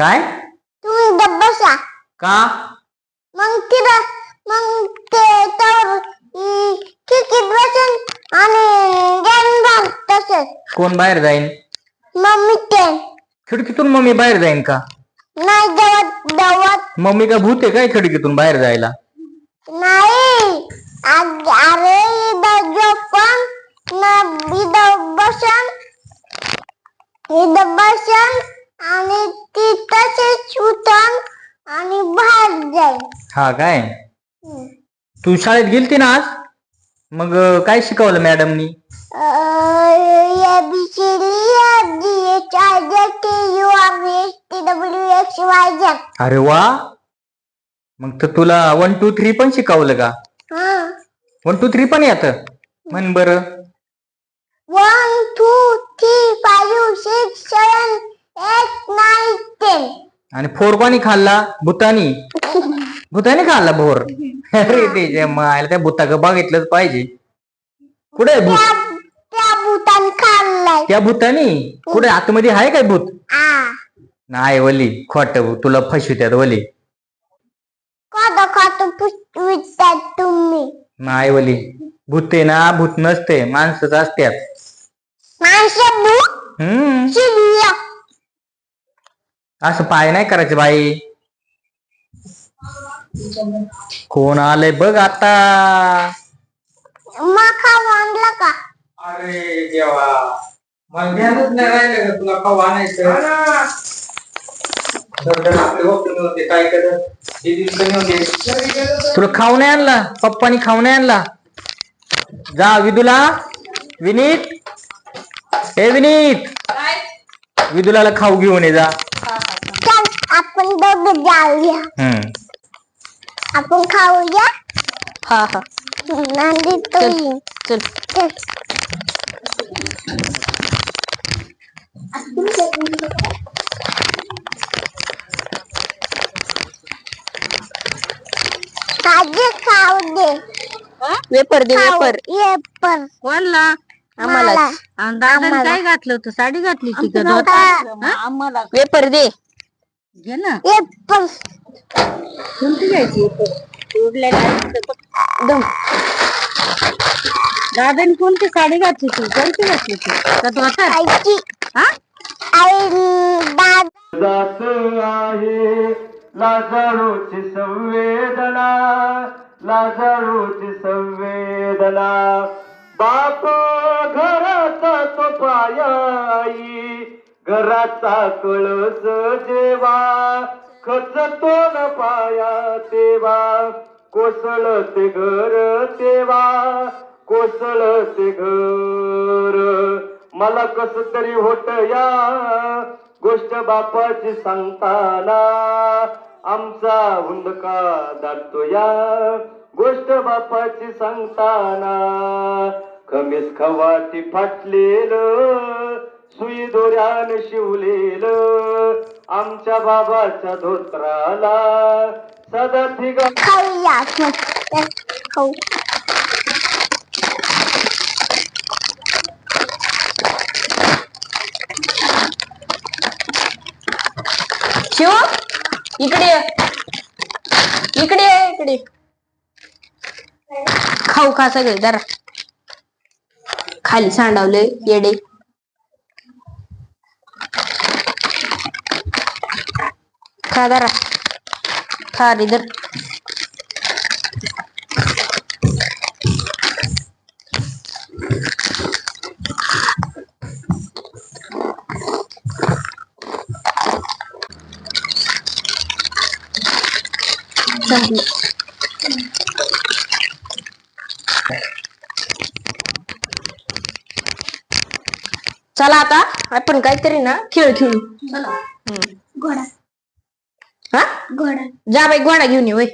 काय? तुम्ही इथं बसा. का? मग तिथं मग ते तर खिडकीत बसून आणि भाग तसंच. कोण बाहेर जाईन? मम्मी ते. खिडकीतून मम्मी बाहेर जाईन का? नाही दवत दवत मम्मी का भूत आहे काय खिडकीतून बाहेर जायला? नाही. अरे इथं झोपन ना इथं बसन. इथं बसन. आणि ती उठन आणि बाहेर जाईल. हा काय? हम्म. तू शाळेत गेलती ना आज? मग अं, काय शिकवलं मॅडमनी? Z. अरे वा! मग तर तुला वन टू थ्री पण शिकवलं का? हा. वन टू थ्री पण येत? म्हण बर. One two three five six seven आणि फोर कोणी खाल्ला? भूतानी. भूतानी खाल्ला भोर? अरे ते मायला त्या भूताक बघितलंच पाहिजे. कुठे आहे भूत? त्या भूतान खाल्लाय. त्या भूतानी? कुठे? आतमध्ये आहे काय भूत? आ. नाही वली खोट तुला फसवित्यात वली. कद खात विचार तुम्ही. नाही वली. भूत ना भूत नसते. माणसंच असत्यात. माणसं भूत हम्म. शिल्लक असं पाय नाही करायचं बाई. कोण आलंय बघ आता. माखा आणला का? अरे देवा. मला ध्यानच नाही राहिलं का तुला खाऊ आणायचं? दरदर आपले वकील होते, काय करत. तुला खाऊ नाही आणला? पप्पानी खाऊ नाही आणला? जा विदुला. विनीत. हे विनीत. विदुलाला खाऊ घेऊन ये जा. आपण दोघं जाऊया. हम्म. आपण खाऊया. हा हा. नंदी तो. चल चल. खाऊ दे. वेपर दे खाऊ वेपर ये पण कोणला आम्हाला. मला. आणि दादाने आम्हाला. काय घातलं होतं? साडी घातली होती का? धोतर? हा? वेपर दे. घे ना. कोणती घ्यायची? दादाने कोणती साडी घातली होती? कोणती घातली होती? का धोतर आईची. हा? आई दादा. जात आहे. लाजाळूची संवेदना. लाजाळूची संवेदना. बाप घराचा तो पायाई घराचा कळस जेवा खचतो न पाया तेवा. कोसळ ते घर तेवा कोसळ ते घर. मला कस तरी होत या गोष्ट बापाची सांगताना. आमचा हुंदका दाटतो या गोष्ट बापाची सांगताना. खमीस खवाटी फाटलेलं सुई दोऱ्यान शिवलेल आमच्या बाबाच्या धोत्राला. सदा ठिगा खाऊ शिव इकडे इकडे इकडे खाऊ खा सगळे जरा. खाली सांडावले येडे. खा जरा चला आता. आपण काहीतरी ना खेळ खेळू. हम्म. घोडा. हा? घोडा. जा बाई घोडा घेऊन ये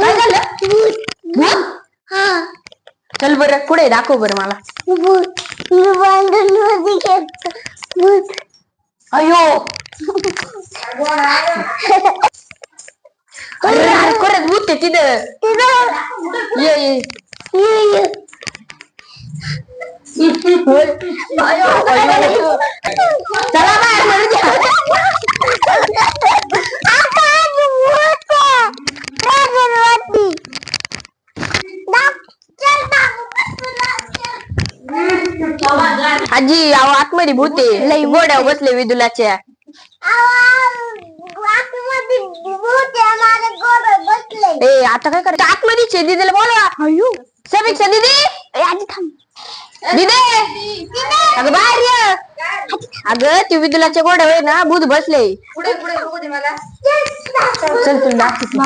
काय झालं? हा. चल बरं पुढे दाखव बरं मला. अयो. खरंच आहे तिथं ये ये ये, ये. चला बाहेर मरू द्या. आजी अहो आतमध्ये भूत आहे गोड्यावर बसले विदुलाच्या आवाज आतमध्ये भूत आहे. माझ्या गोरं बसलंय. ए आता काय करायचं? आतमध्ये छे दीदीला बोलवा समीक्षा दीदी ए, आजी थांब. दीदी. अगं बाहेर ये. अगं ती विदुलाच्या गोड्यावर आहे ना भूत बसले. चल तुला दाखवते.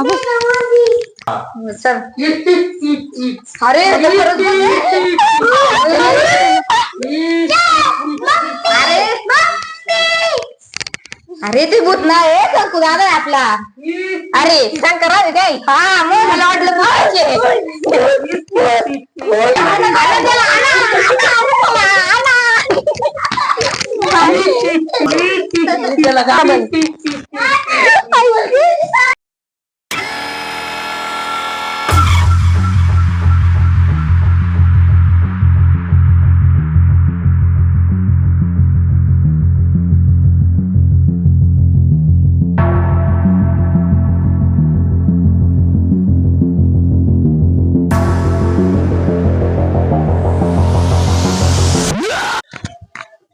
चल. अरे आता अरे अरे ते भूत नाही शंकू दादा आहे आपला? अरे शंकर आहे काय हा मग मला वाटलं तू आणा त्याला, आणा, आणा, आणा, आणा. त्याला घाबरली.